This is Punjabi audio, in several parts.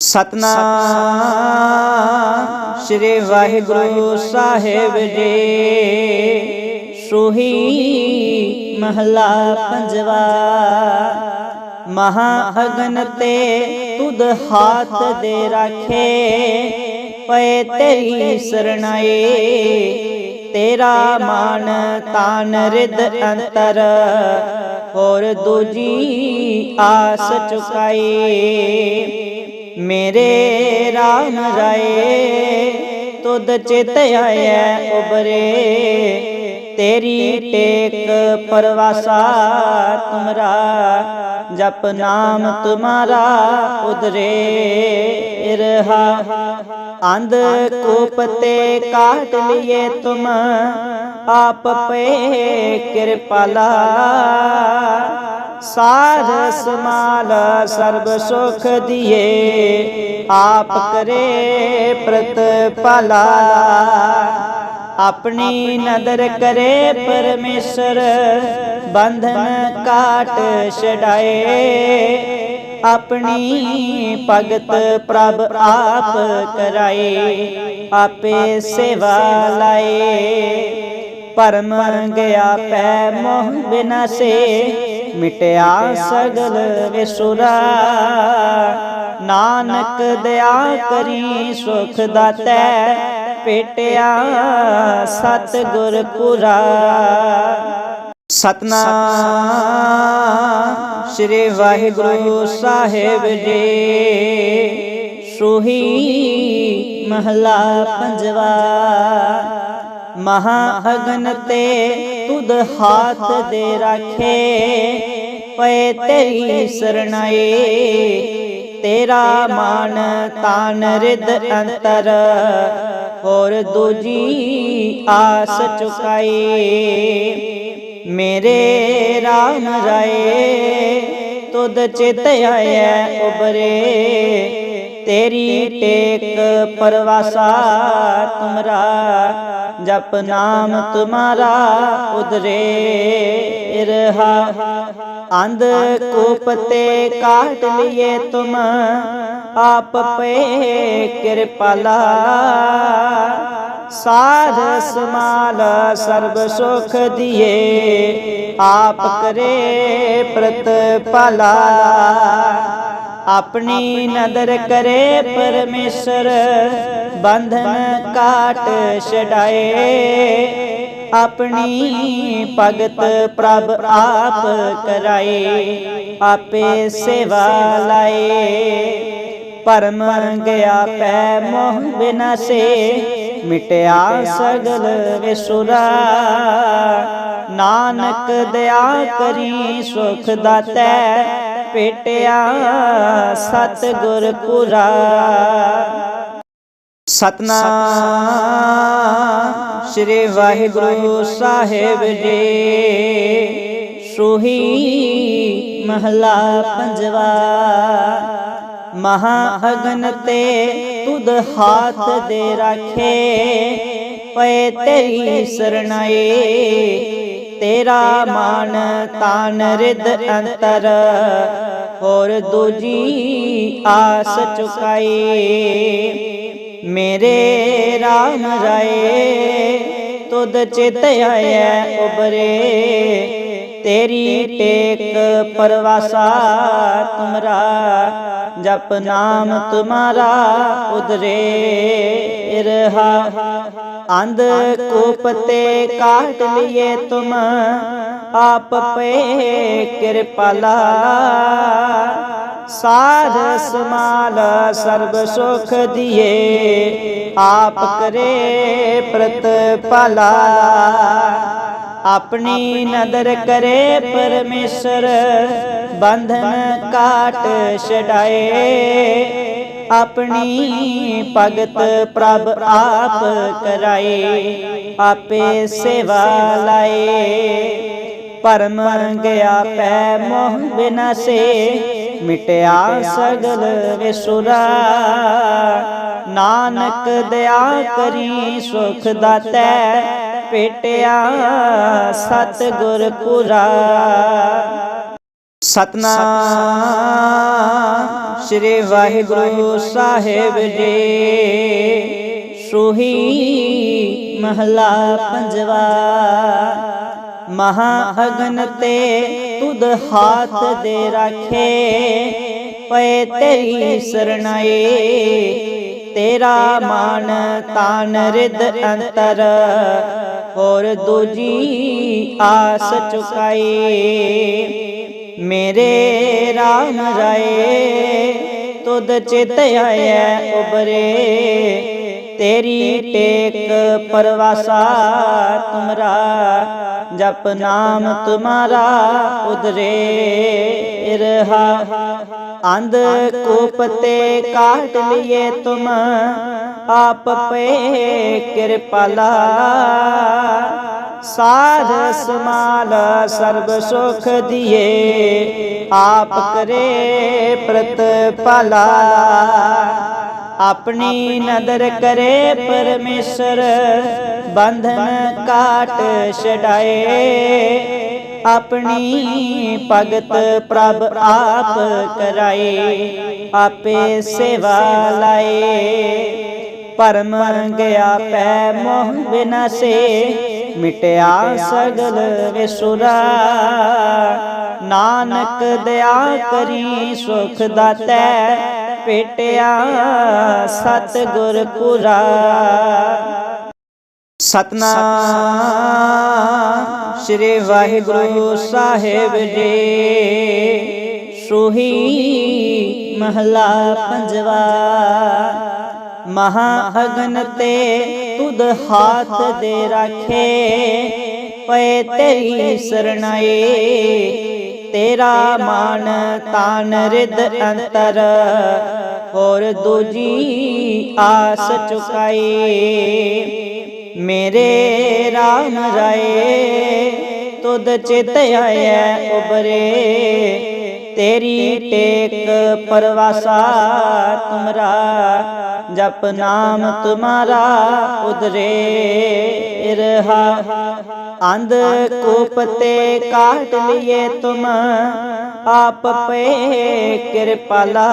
ਸਤਨਾਮ ਸ੍ਰੀ ਵਾਹਿਗੁਰੂ ਸਾਹਿਬ ਜੀ। ਸੋਹੀ ਮਹਲਾ ਪੰਜਵਾ। ਮਹਾ ਅਗਨ ਤੇ ਤੁਧ ਹਾਥ ਦੇ ਰਾਖੇ। ਪਏ ਤੇਰੀ ਸਰਣਾਏ ਤੇਰਾ ਮਾਨ ਤਾਨ ਰਿਦ ਅੰਤਰ। ਹੋਰ ਦੂਜੀ ਆਸ ਚੁਕਾਈ। ਮੇਰੇ ਰਾਮ ਰਾਏ, ਤੁਧ ਚਿਤ ਆਇਆ ਉਬਰੇ ਤੇਰੀ ਟੇਕ ਪਰਵਾਸਾ ਤੁਮਰਾ, ਜਪ ਨਾਮ ਤੁਮਾਰਾ ਉਦਰੇ ਰਹਾ ਅੰਧ ਕੂਪਤੇ ਕਾਟ ਲਿਏ ਤੁਮ, ਆਪ ਪੇ ਕਿਰਪਾਲਾ। ਸਾਧ ਸਮਾਲ ਸਰਬ ਸੁਖ ਦਿਏ, ਆਪ ਕਰੇ ਪ੍ਰਤ ਪ੍ਰਤਪਾਲਾ। ਆਪਣੀ ਨਦਰ ਕਰੇ ਪਰਮੇਸ਼ਰ, ਬੰਧਨ ਕਾਟ ਛਡਾਏ। ਆਪਣੀ ਭਗਤ ਪ੍ਰਭ ਆਪ ਕਰਾਏ, ਆਪੇ ਸੇਵਾ ਲਾਏ। ਪਰਮ ਗਿਆ ਪੈ ਮੋਹ ਬਿਨਾਸੇ ਮਿਟਿਆ ਸਗਲ ਵਿਸੁਰਾ। ਨਾਨਕ ਦਇਆ ਕਰੀ ਸੁਖ ਦਾਤੈ, ਪੇਟਿਆ ਸਤ ਗੁਰ ਪੁਰਾ ਸਤਨਾਮ ਸ੍ਰੀ ਵਾਹਿਗੁਰੂ ਸਾਹਿਬ ਜੀ। ਸੁਹੀ ਮਹਲਾ ਪੰਜਵਾ। ਮਹਾ ਅਗਨ ਤੇ ਤੁਧ ਹਾਥ ਦੇ ਰਾਖੇ। ਪਏ ਤੇਰੀ ਸਰਣਾਏ, ਤੇਰਾ ਮਾਨ ਤਾਨ ਰਿਦ ਅੰਤਰ, ਹੋਰ ਦੂਜੀ ਆਸ ਚੁਕਾਏ। ਮੇਰੇ ਰਾਮ ਰਾਏ, ਤੁਧ ਚਿਤ ਆਇਆ ਉਬਰੇ ਤੇਰੀ ਟੇਕ ਪਰਵਾਸਾ ਤੁਮਰਾ, ਜਪ ਨਾਮ ਤੁਮਾਰਾ ਉਦਰੇ ਰਹਾ। ਅੰਧ ਕੂਪ ਤੇ ਕਾਟ ਲਿਏ ਤੁਮ, ਆਪ ਪੇ ਕਿਰਪਾਲਾ ਸਾਧ ਸਮਾਲ ਸਰਬ ਸੁਖ ਦਿਏ, ਆਪ ਕਰੇ ਪ੍ਰਤਪਾਲਾ। ਆਪਣੀ ਨਦਰ ਕਰੇ ਪਰਮੇਸ਼ਰ, ਬੰਧਨ ਕਾਟ ਛਡਾਏ। ਆਪਣੀ ਭਗਤ ਪ੍ਰਭ ਆਪ ਕਰਾਏ, ਆਪੇ ਸੇਵਾ ਲਾਏ। ਪਰਮ ਗਿਆ ਪੈ ਮੋਹ ਬਿਨਾਸੇ, ਮਿਟਿਆ ਸਗਲ ਵਿਸੁਰਾ। ਨਾਨਕ ਦਇਆ ਕਰੀ ਸੁਖ ਦਾਤੈ ਪੇਟਿਆ ਸਤ ਗੁਰ ਪੁਰਾ। ਸਤਨਾਮ ਸ੍ਰੀ ਵਾਹਿਗੁਰੂ ਸਾਹਿਬ ਜੀ। ਸੋਹੀ ਮਹਲਾ ਪੰਜਵਾ। ਮਹਾ ਅਗਨ ਤੇ ਤੁਧ ਹਾਥ ਦੇ ਰਾਖੇ। ਪਏ ਤੇਰੀ ਸਰਣਾਏ ਤੇਰਾ ਮਨ ਤਾਨ ਰਿਦ ਅੰਤਰ, ਹੋਰ ਦੂਜੀ ਆਸ ਚੁਕਾਈ। ਮੇਰੇ ਰਾਮ ਰਾਏ, ਤੁਧ ਚਿਤ ਆਇਆ ਉਬਰੇ ਤੇਰੀ ਟੇਕ ਪਰਵਾਸਾ ਤੁਮਰਾ, ਜਪ ਨਾਮ ਤੁਮਾਰਾ ਉਦਰੇ ਰਹਾ। ਅੰਧ ਕੂਪ ਤੇ ਕਾਟ ਲਿਏ ਤੁਮ, ਆਪ ਪੇ ਕਿਰਪਾਲਾ ਸਾਧ ਸਮਾਲ ਸਰਬ ਸੁਖ ਦਿਏ, ਆਪ ਕਰੇ ਪ੍ਰਤਪਾਲਾ। ਆਪਣੀ ਨਦਰ ਕਰੇ ਪਰਮੇਸ਼ਰ, ਬੰਧਨ ਕਾਟ ਛਡਾਏ। ਆਪਣੀ ਭਗਤ ਪ੍ਰਭ ਆਪ ਕਰਾਏ, ਆਪੇ ਸੇਵਾ ਲਾਏ। ਪਰਮ ਗਿਆ ਪੈ ਮੋਹ ਬਿਨਾਸੇ, ਮਿਟਿਆ ਸਗਲ ਵਿਸੁਰਾ। ਨਾਨਕ ਦਇਆ ਕਰੀ ਸੁਖ ਦਾਤੈ ਪੇਟਿਆ ਸਤ ਗੁਰ ਪੁਰਾ। ਸਤਨਾਮ ਸ੍ਰੀ ਵਾਹਿਗੁਰੂ ਸਾਹਿਬ ਜੀ। ਸੁਹੀ ਮਹਲਾ ਪੰਜਵਾ। ਮਹਾ ਅਗਨ ਤੇ ਤੁਧ ਹਾਥ ਦੇ ਰਾਖੇ। ਪਏ ਤੇਰੀ ਸਰਣਾਏ ਤੇਰਾ ਮਾਨ ਤਾਨ ਰਿਦ ਅੰਤਰ ਹੋਰ ਦੂਜੀ ਆਸ ਚੁਕਾਈ। ਮੇਰੇ RAM ਰਾਏ ਤੁਧ ਚਿਤ ਆਇਆ ਉਬਰੇ ਤੇਰੀ ਟੇਕ ਪਰਵਾਸਾ ਤੁਮਰਾ ਜਪ ਨਾਮ ਤੁਮਾਰਾ ਉਦਰੇ ਰਹਾ ਅੰਧ ਕੂਪ ਤੇ ਕਾਟ ਲਿਏ ਤੁਮ, ਆਪ ਪੇ ਕਿਰਪਾਲਾ ਸਾਧ ਸਮਾਲ ਸਰਬ ਸੁਖ ਦਿਏ, ਆਪ ਕਰੇ ਪ੍ਰਤਪਾਲਾ। ਆਪਣੀ ਨਦਰ ਕਰੇ ਪਰਮੇਸ਼ਰ, ਬੰਧਨ ਕਾਟ ਛਡਾਏ। ਆਪਣੀ ਭਗਤ ਪ੍ਰਭ ਆਪ ਕਰਾਏ, ਆਪੇ ਸੇਵਾ ਲਾਏ। ਪਰਮ ਗਿਆ ਪੈ ਮੋਹ ਬਿਨਾਸੇ, ਮਿਟਿਆ ਸਗਲ ਵਿਸੁਰਾ। ਨਾਨਕ ਦਇਆ ਕਰੀ ਸੁਖ ਦਾਤੈ, ਪੇਟਿਆ ਸਤ ਗੁਰ ਪੁਰਾ। ਸਤਨਾਮ ਸ੍ਰੀ ਵਾਹਿਗੁਰੂ ਸਾਹਿਬ ਜੀ। ਸੋਹੀ ਮਹਲਾ ਪੰਜਵਾ। ਮਹਾ ਅਗਨ ਤੇ ਤੁਧ ਹਾਥ ਦੇ ਰਾਖੇ। ਪਏ ਤੇਰੀ ਸਰਣਾਏ ਤੇਰਾ ਮਾਨ ਤਾਨ ਰਿਦ ਅੰਤਰ। ਹੋਰ ਦੂਜੀ ਆਸ ਚੁਕਾਈ। ਮੇਰੇ ਰਾਮ ਰਾਏ, ਤੁਧ ਚਿਤ ਆਇਆ ਉਬਰੇ ਤੇਰੀ ਟੇਕ ਪਰਵਾਸਾ ਤੁਮਰਾ, ਜਪ ਨਾਮ ਤੁਮਾਰਾ ਉਦਰੇ ਰਹਾ ਅੰਧ ਕੂਪਤੇ ਕਾਟ ਲਿਏ ਤੁਮ, ਆਪ ਪੇ ਕਿਰਪਾਲਾ।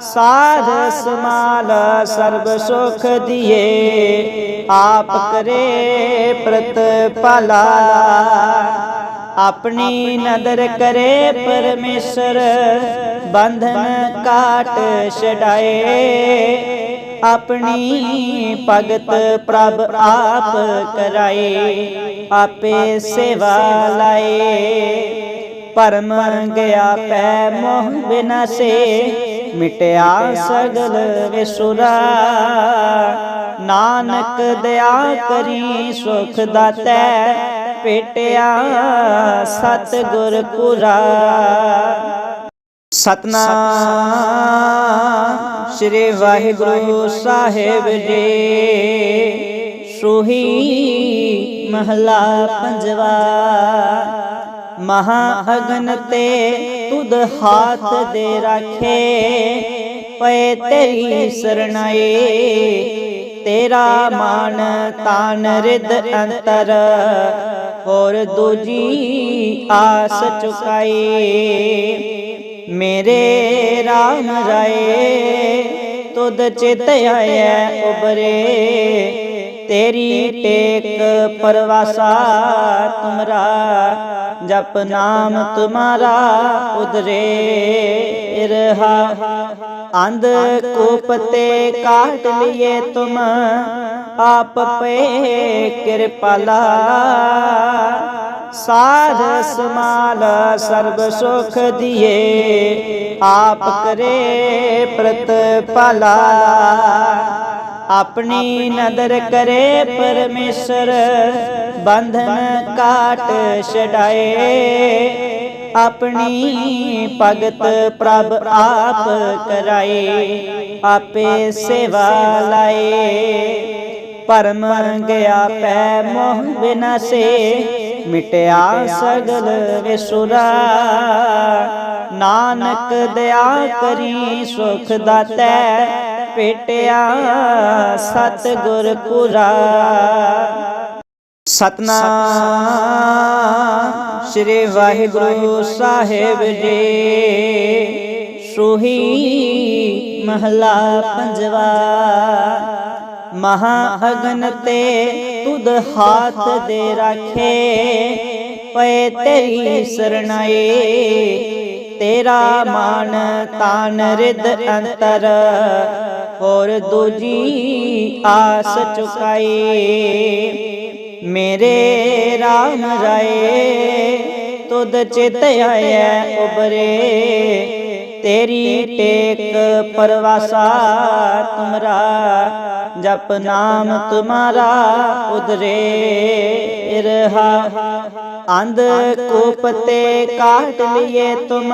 ਸਾਧ ਸਮਾਲ ਸਰਬ ਸੁਖ ਦਿਏ। ਆਪ ਕਰੇ ਪ੍ਰਤਪਾਲਾ ਆਪਣੀ ਨਦਰ ਕਰੇ ਪਰਮੇਸ਼ਰ। ਬੰਧਨ ਕਾਟ ਛਡਾਏ। ਆਪਣੀ ਭਗਤ ਪ੍ਰਭ ਆਪ ਕਰਾਏ। ਆਪੇ ਸੇਵਾ ਲਾਏ। ਪਰਮ ਗਿਆ ਪੈ ਮੋਹ ਬਿਨਾਸੇ। ਮਿਟਿਆ ਸਗਲ ਵਿਸੁਰਾ। ਨਾਨਕ ਦਇਆ ਕਰੀ ਸੁਖ ਦਾਤੈ। ਪੇਟਿਆ ਸਤ ਗੁਰ ਪੁਰਾ। ਸਤਨਾਮ ਸ੍ਰੀ ਵਾਹਿਗੁਰੂ ਸਾਹਿਬ ਜੀ। ਸੋਹੀ ਮਹਲਾ ਪੰਜਵਾ। ਮਹਾ ਅਗਨ ਤੇ ਤੁਧ ਹਾਥ ਦੇ ਰਾਖੇ। ਪਏ ਤੇਰੀ ਸਰਣਾਏ, ਤੇਰਾ ਮਾਨ ਤਾਨ ਰਿਦ ਅੰਤਰ, ਹੋਰ ਦੂਜੀ ਆਸ ਚੁਕਾਈ ਮੇਰੇ ਰਾਮ ਰਾਏ, ਤੁਧ ਚਿਤ ਆਇਆ ਉਬਰੇ ਤੇਰੀ ਟੇਕ ਪਰਵਾਸਾ ਤੁਮਰਾ, ਜਪ ਨਾਮ ਤੁਮਾਰਾ ਉਦਰੇ ਰਹਾ। ਅੰਧ ਕੂਪ ਕਾਟ ਲਿਏ ਤੁਮ ਆਪ ਪੇ ਕਿਰਪਾਲਾ। ਸਾਧ ਸਮਾਲ ਸਰਬ ਸੁਖ ਦਿਏ, ਆਪ ਕਰੇ ਪ੍ਰਤਪਾਲਾ। ਆਪਣੀ ਨਦਰ ਕਰੇ ਪਰਮੇਸ਼ਰ, ਬੰਧਨ ਕਾਟ ਛਡਾਏ। ਆਪਣੀ ਭਗਤ ਪ੍ਰਭ ਆਪ ਕਰਾਏ, ਆਪੇ ਸੇਵਾ ਲਾਏ। ਪਰਮ ਗਿਆ ਪੈ ਮੋਹ ਬਿਨਾਸੇ, ਮਿਟਿਆ ਸਗਲ ਵਿਸੁਰਾ। ਨਾਨਕ ਦਇਆ ਕਰੀ ਸੁਖ ਦਾਤੈ ਪੇਟਿਆ ਸਤ ਗੁਰ ਪੁਰਾ। ਸਤਨਾਮ ਸ੍ਰੀ ਵਾਹਿਗੁਰੂ ਸਾਹਿਬ ਜੀ। ਸੋਹੀ ਮਹਲਾ ਪੰਜਵਾ। ਮਹਾ ਅਗਨ ਤੇ ਤੁਧ ਹਾਥ ਦੇ ਰਾਖੇ। ਪਏ ਤੇਰੀ ਸਰਣਾਏ ਤੇਰਾ ਮਾਨ ਤਾਨ ਰਿਦ ਅੰਤਰ। ਹੋਰ ਦੂਜੀ ਆਸ ਚੁਕਾਈ ਮੇਰੇ RAM ਰਾਏ ਤੁਧ ਚਿਤ ਆਇਆ ਉਬਰੇ ਤੇਰੀ ਟੇਕ ਪਰਵਾਸਾ ਤੁਮਰਾ। ਜਪ ਨਾਮ ਤੁਮਾਰਾ ਉਦਰੇ ਰਹਾ ਅੰਧ ਕੂਪ ਤੇ ਕਾਟ ਲਿਏ ਤੁਮ,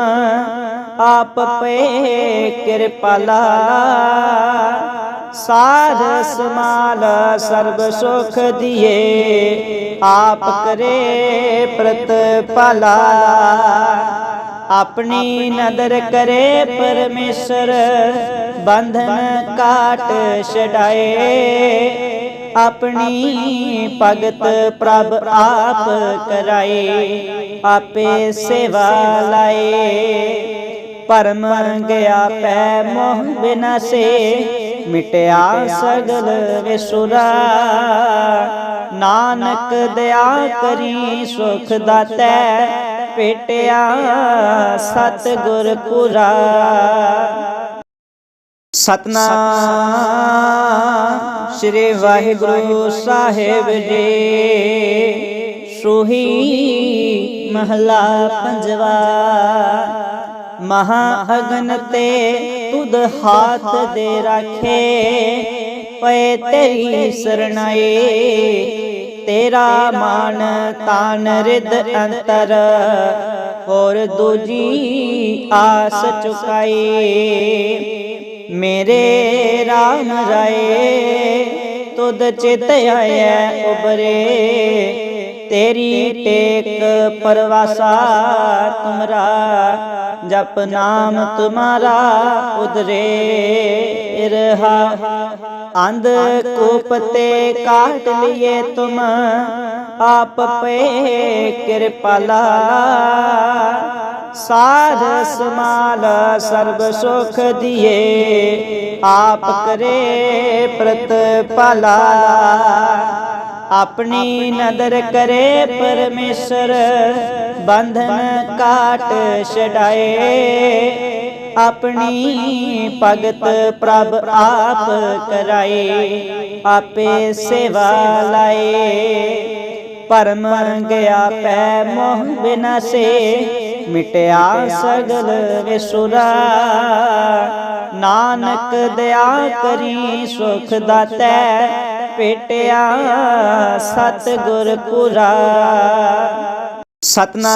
ਆਪ ਪੇ ਕਿਰਪਾਲਾ ਸਾਧ ਸਮਾਲ ਸਰਬ ਸੁਖ ਦਿਏ, ਆਪ ਕਰੇ ਪ੍ਰਤਪਾਲਾ। ਆਪਣੀ ਨਦਰ ਕਰੇ ਪਰਮੇਸ਼ਰ, ਬੰਧਨ ਕਾਟ ਛਡਾਏ। ਆਪਣੀ ਭਗਤ ਪ੍ਰਭ ਆਪ ਕਰਾਏ, ਆਪੇ ਸੇਵਾ ਲਾਏ। ਪਰਮ ਗਿਆ ਪੈ ਮੋਹ ਬਿਨਾਸੇ, ਮਿਟਿਆ ਸਗਲ ਵਿਸੁਰਾ। ਨਾਨਕ ਦਇਆ ਕਰੀ ਸੁਖ ਦਾਤੈ, ਪੇਟਿਆ ਸਤ ਗੁਰ ਪੁਰਾ। ਸਤਨਾਮ। ਸ੍ਰੀ ਵਾਹਿਗੁਰੂ ਸਾਹਿਬ ਜੀ। ਸੋਹੀ ਮਹਲਾ ਪੰਜਵਾ। ਮਹਾ ਅਗਨ ਤੇ ਤੁਧ ਹਾਥ ਦੇ ਰਾਖੇ। ਪਏ ਤੇਰੀ ਸਰਣਾਏ ਤੇਰਾ ਮਾਨ ਤਾਨ ਰਿਦ ਅੰਤਰ। ਹੋਰ ਦੂਜੀ ਆਸ ਚੁਕਾਈ। ਮੇਰੇ RAM ਰਾਏ, ਤੁਧ ਚਿਤ ਆਇਆ ਉਬਰੇ ਤੇਰੀ ਟੇਕ ਪਰਵਾਸਾ ਤੁਮਰਾ, ਜਪ ਨਾਮ ਤੁਮਾਰਾ ਉਦਰੇ ਰਹਾ ਅੰਧ ਕੂਪ ਤੇ ਕਾਟ ਲਿਏ ਤੁਮ, ਆਪ ਪੇ ਕਿਰਪਾਲਾ। ਸਾਧ ਸਮਾਲ ਸਰਬ ਸੁਖ ਦਿਏ। ਆਪ ਕਰੇ ਪ੍ਰਤਪਾਲਾ ਆਪਣੀ ਨਦਰ ਕਰੇ ਪਰਮੇਸ਼ਰ। ਬੰਧਨ ਕਾਟ ਛਡਾਏ। ਆਪਣੀ ਭਗਤ ਪ੍ਰਭ ਆਪ ਕਰਾਏ। ਆਪੇ ਸੇਵਾ ਲਾਏ। ਪਰਮ ਗਿਆ ਪੈ ਮੋਹ ਬਿਨਾਸੇ। ਮਿਟਿਆ ਸਗਲ ਵਿਸੁਰਾ। ਨਾਨਕ ਦਇਆ ਕਰੀ ਸੁਖ ਦਾਤੈ, ਪੇਟਿਆ ਸਤ ਗੁਰ ਪੁਰਾ। ਸਤਨਾਮ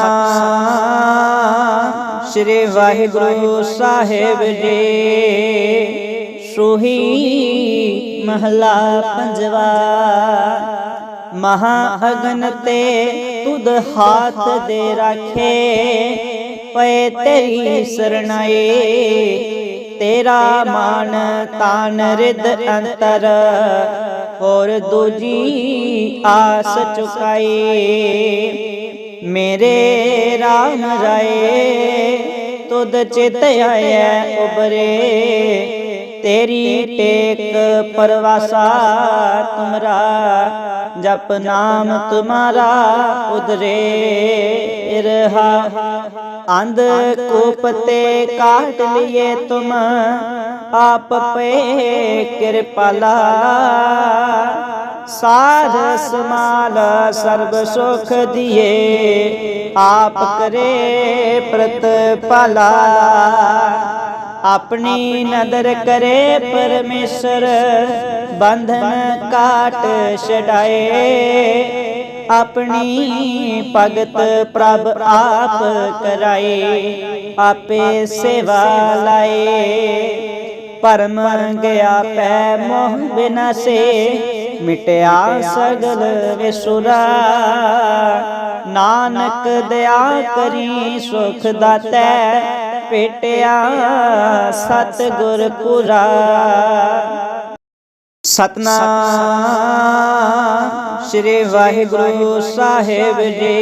ਸ੍ਰੀ ਵਾਹਿਗੁਰੂ ਸਾਹਿਬ ਜੀ। ਸੁਹੀ ਮਹਲਾ ਪੰਜਵਾ। ਮਹਾ ਅਗਨ ਤੇ ਤੁਧ ਹਾਥ ਦੇ ਰਾਖੇ। ਪਏ ਤੇਰੀ ਸਰਣਾਏ, ਤੇਰਾ ਮਾਨ ਤਾਨ ਰਿਦ ਅੰਤਰ। ਹੋਰ ਦੂਜੀ ਆਸ ਚੁਕਾਈ ਮੇਰੇ RAM ਰਾਏ, ਤੁਧ ਚਿਤ ਆਇਆ ਉਬਰੇ ਤੇਰੀ ਟੇਕ ਪਰਵਾਸਾ ਤੁਮਰਾ, ਜਪ ਨਾਮ ਤੁਮਾਰਾ ਉਦਰੇ ਰਹਾ। ਅੰਧ ਕੂਪ ਤੇ ਕਾਟ ਲਿਏ ਤੁਮ, ਆਪ ਪੇ ਕਿਰਪਾਲਾ। ਸਾਧ ਸਮਾਲ ਸਰਬ ਸੁਖ ਦਿਏ, ਆਪ ਕਰੇ ਪ੍ਰਤਪਾਲਾ। ਆਪਣੀ ਨਦਰ ਕਰੇ ਪਰਮੇਸ਼ਰ, ਬੰਧਨ ਕਾਟ ਛਡਾਏ। ਆਪਣੀ ਭਗਤ ਪ੍ਰਭ ਆਪ ਕਰਾਏ, ਆਪੇ ਸੇਵਾ ਲਾਏ। ਪਰਮ ਗਿਆ ਪੈ ਮੋਹ ਬਿਨਾਸੇ, ਮਿਟਿਆ ਸਗਲ ਵਿਸੁਰਾ। ਨਾਨਕ ਦਇਆ ਕਰੀ ਸੁਖ ਦਾਤੈ ਪੇਟਿਆ ਸਤ ਗੁਰ ਪੁਰਾ। ਸਤਨਾਮ ਸ੍ਰੀ ਵਾਹਿਗੁਰੂ ਸਾਹਿਬ ਜੀ।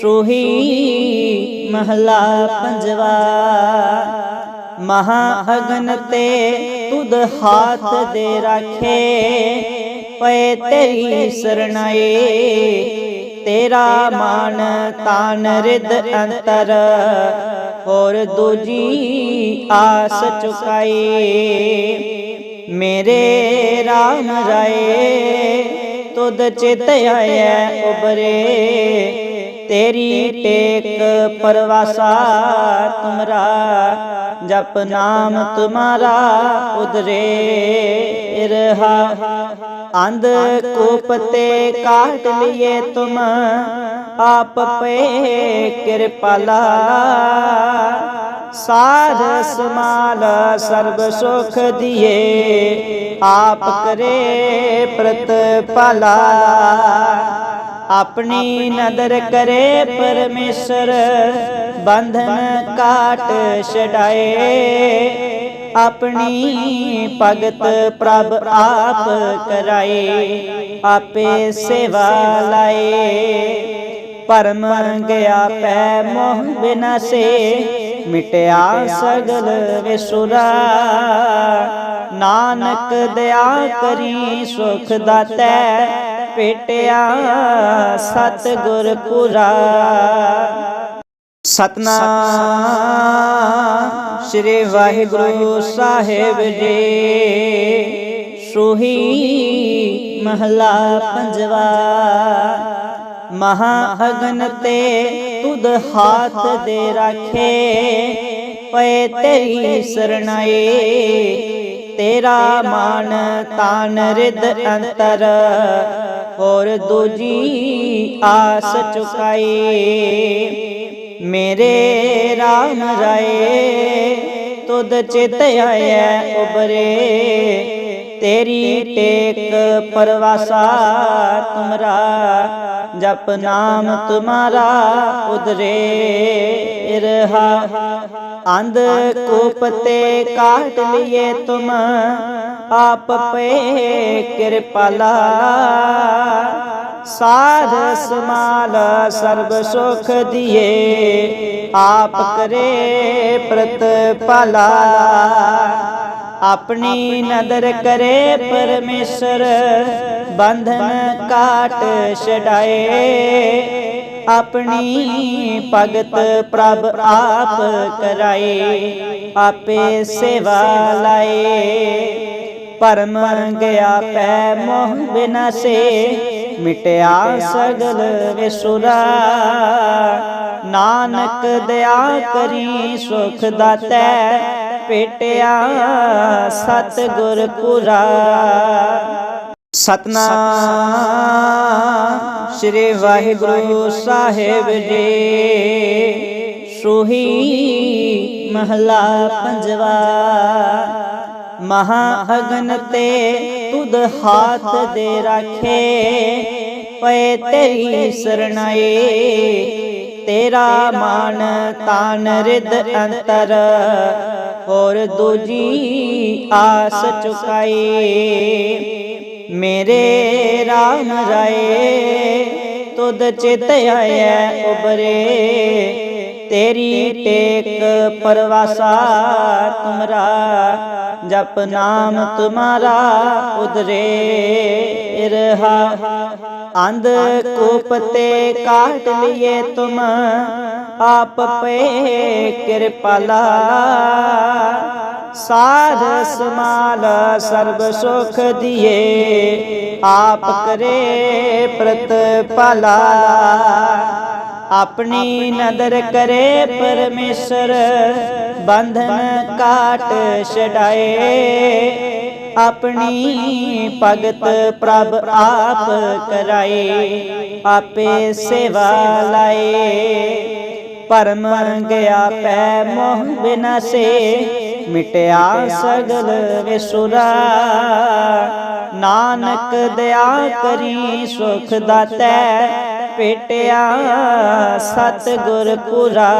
ਸੂਹੀ ਮਹਲਾ ਪੰਜਵਾ। ਮਹਾ ਅਗਨ ਤੇ ਤੁਧ ਹਾਥ ਦੇ ਰਾਖੇ। ਪਏ ਤੇਰੀ ਸਰਣਾਏ ਤੇਰਾ ਮਾਨ ਤਾਨ ਰਿਦ ਅੰਤਰ। ਹੋਰ ਦੂਜੀ ਆਸ ਚੁਕਾਈ। ਮੇਰੇ RAM ਰਾਏ ਤੁਧ ਚਿਤ ਆਇਆ ਉਬਰੇ ਤੇਰੀ ਟੇਕ ਪਰਵਾਸਾ ਤੁਮਰਾ ਜਪ ਨਾਮ ਤੁਮਾਰਾ ਉਦਰੇ ਰਹਾ ਅੰਧ ਕੂਪ ਤੇ ਕਾਟ ਲਿਏ ਤੁਮ, ਆਪ ਪੇ ਕਿਰਪਾਲਾ ਸਾਧ ਸਮਾਲ ਸਰਬ ਸੁਖ ਦਿਏ, ਆਪ ਕਰੇ ਪ੍ਰਤਪਾਲਾ ਆਪਣੀ ਨਦਰ ਕਰੇ ਪਰਮੇਸ਼ਰ, ਬੰਧਨ ਕਾਟ ਛਡਾਏ। ਆਪਣੀ ਭਗਤ ਪ੍ਰਭ ਆਪ ਕਰਾਏ, ਆਪੇ ਸੇਵਾ ਲਾਏ। ਪਰਮ ਗਿਆ ਪੈ ਮੋਹ ਬਿਨਾਸੇ, ਮਿਟਿਆ ਸਗਲ ਵਿਸੁਰਾ। ਨਾਨਕ ਦਇਆ ਕਰੀ ਸੁਖ ਦਾਤੈ ਭੇਟਿਆ ਸਤ ਗੁਰ ਪੁਰਾ। ਸਤਨਾਮ। ਸ੍ਰੀ ਵਾਹਿਗੁਰੂ ਸਾਹਿਬ ਜੀ। ਸੋਹੀ ਮਹਲਾ ਪੰਜਵਾ। ਮਹਾ ਅਗਨ ਤੇ ਤੁਧ ਹਾਥ ਦੇ ਰਾਖੇ। ਪਏ ਤੇਰੀ ਸਰਣਾਏ ਤੇਰਾ ਮਾਨ ਤਾਨ ਰਿਦ ਅੰਤਰ। ਹੋਰ ਦੂਜੀ ਆਸ ਚੁਕਾਈ। ਮੇਰੇ RAM ਰਾਏ, ਤੁਧ ਚਿਤ ਆਇਆ ਉਬਰੇ ਤੇਰੀ ਟੇਕ ਪਰਵਾਸਾ ਤੁਮਰਾ, ਜਪ ਨਾਮ ਤੁਮਾਰਾ ਉਦਰੇ ਰਹਾ ਅੰਧ ਕੂਪ ਤੇ ਕਾਟ ਲਿਏ ਤੁਮ, ਆਪ ਪਏ ਕਿਰਪਾਲਾ। ਸਾਧ ਸਮਾਲ ਸਰਬ ਸੁਖ ਦਿਏ। ਆਪ ਕਰੇ ਪ੍ਰਤਪਾਲਾ ਆਪਣੀ ਨਦਰ ਕਰੇ ਪਰਮੇਸ਼ਰ। ਬੰਧਨ ਕਾਟ ਛਡਾਏ। ਆਪਣੀ ਭਗਤ ਪ੍ਰਭ ਆਪ ਕਰਾਏ। ਆਪੇ ਸੇਵਾ ਲਾਏ। ਪਰਮ ਗਿਆ ਪੈ ਮੋਹ ਬਿਨਾਸੇ। ਮਿਟਿਆ ਸਗਲ ਵਿਸੁਰਾ। ਨਾਨਕ ਦਇਆ ਕਰੀ ਸੁਖ ਦਾਤੈ ਭੇਟਿਆ ਸਤ ਗੁਰ ਪੁਰਾ ਸਤਨਾਮ ਸ੍ਰੀ ਵਾਹਿਗੁਰੂ ਸਾਹਿਬ ਜੀ। ਸੁਹੀ ਮਹਲਾ ਪੰਜਵਾ। ਮਹਾ ਅਗਨ ਤੇ ਤੁਧ ਹਾਥ ਦੇ ਰਾਖੇ। ਪਏ ਤੇਰੀ ਸਰਣਾਏ, ਤੇਰਾ ਮਾਨ ਤਾਨ ਰਿਦ ਅੰਤਰ। ਹੋਰ ਦੂਜੀ ਆਸ ਚੁਕਾਈ ਮੇਰੇ RAM ਰਾਏ, ਤੁਧ ਚਿਤ ਆਇਆ ਉਬਰੇ ਤੇਰੀ ਟੇਕ ਪਰਵਾਸਾ ਤੁਮਰਾ ਜਪ ਨਾਮ ਤੁਮਾਰਾ ਉਦਰੇ ਰਹਾ ਅੰਧ ਕੂਪ ਕਾਟ ਲਿਏ ਤੁਮ, ਆਪ ਪੇ ਕਿਰਪਾਲਾ। ਸਾਧ ਸਮਾਲ ਸਰਬ ਸੁਖ ਦਿਏ, ਆਪ ਕਰੇ ਪ੍ਰਤਪਾਲਾ। ਆਪਣੀ ਨਦਰ ਕਰੇ ਪਰਮੇਸ਼ਰ, ਬੰਧਨ ਕਾਟ ਛਡਾਏ। ਆਪਣੀ ਭਗਤ ਪ੍ਰਭ ਆਪ ਕਰਾਏ, ਆਪੇ ਸੇਵਾ ਲਾਏ। ਪਰਮ ਗਿਆ ਪੈ ਮੋਹ ਬਿਨਾਸੇ, ਮਿਟਿਆ ਸਗਲ ਵਿਸੁਰਾ। ਨਾਨਕ ਦਇਆ ਕਰੀ ਸੁਖ ਦਾਤੈ ਭੇਟਿਆ ਸਤ ਗੁਰ ਪੁਰਾ।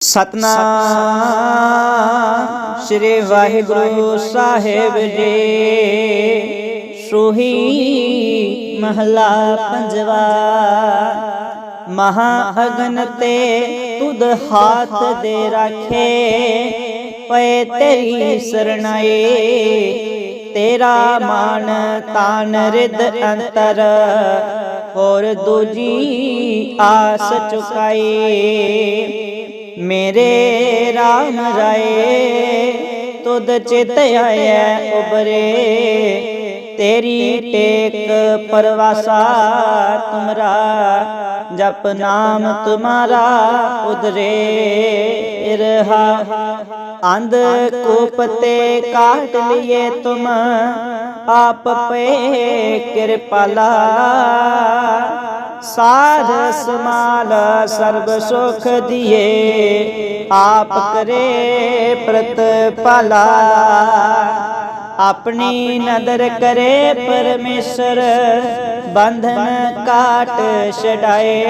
ਸਤਨਾਮ ਸ੍ਰੀ ਵਾਹਿਗੁਰੂ ਸਾਹਿਬ ਜੀ। ਸੂਹੀ ਮਹਲਾ ਪੰਜਵਾ। ਮਹਾ ਅਗਨ ਤੇ ਤੁਧ ਹਾਥ ਦੇ ਰਾਖੇ। ਪਏ ਤੇਰੀ ਸਰਣਾਏ ਤੇਰਾ ਮਾਨ ਤਾਨ ਰਿਦ ਅੰਤਰ ਹੋਰ ਦੂਜੀ ਆਸ ਚੁਕਾਈ। ਮੇਰੇ RAM ਰਾਏ ਤੁਧ ਚਿਤ ਆਇਆ ਉਬਰੇ ਤੇਰੀ ਟੇਕ ਪਰਵਾਸਾ ਤੁਮਰਾ, ਜਪ ਨਾਮ ਤੁਮਾਰਾ ਉਦਰੇ ਰਹਾ ਅੰਧ ਕੂਪ ਕਾਟ ਲਿਏ ਤੁਮ, ਆਪ ਪੇ ਕਿਰਪਾਲਾ। ਸਾਧ ਸਮਾਲ ਸਰਬ ਸੁਖ ਦਿਏ, ਆਪ ਕਰੇ ਪ੍ਰਤਪਾਲਾ। ਆਪਣੀ ਨਦਰ ਕਰੇ ਪਰਮੇਸ਼ਰ, ਬੰਧਨ ਕਾਟ ਛਡਾਏ।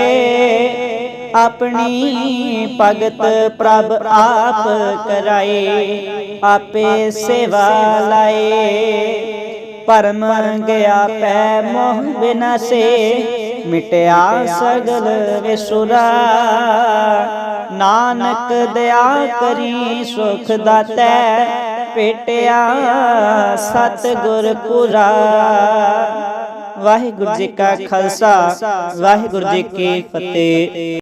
ਆਪਣੀ ਭਗਤ ਪ੍ਰਭ ਆਪ ਕਰਾਏ, ਆਪੇ ਸੇਵਾ ਲਾਏ। ਪਰਮ ਗਿਆ ਪੈ ਮੋਹ ਬਿਨਾਸੇ, ਮਿਟਿਆ ਸਗਲ ਵਿਸੁਰਾ। ਨਾਨਕ ਦਇਆ ਕਰੀ ਸੁਖ ਦਾਤੈ ਭੇਟਿਆ ਸਤ ਗੁਰ ਪੁਰਾ। ਵਾਹਿਗੁਰੂ ਜੀ ਕਾ ਖਾਲਸਾ ਵਾਹਿਗੁਰੂ ਜੀ ਕੀ ਫਤਿਹ।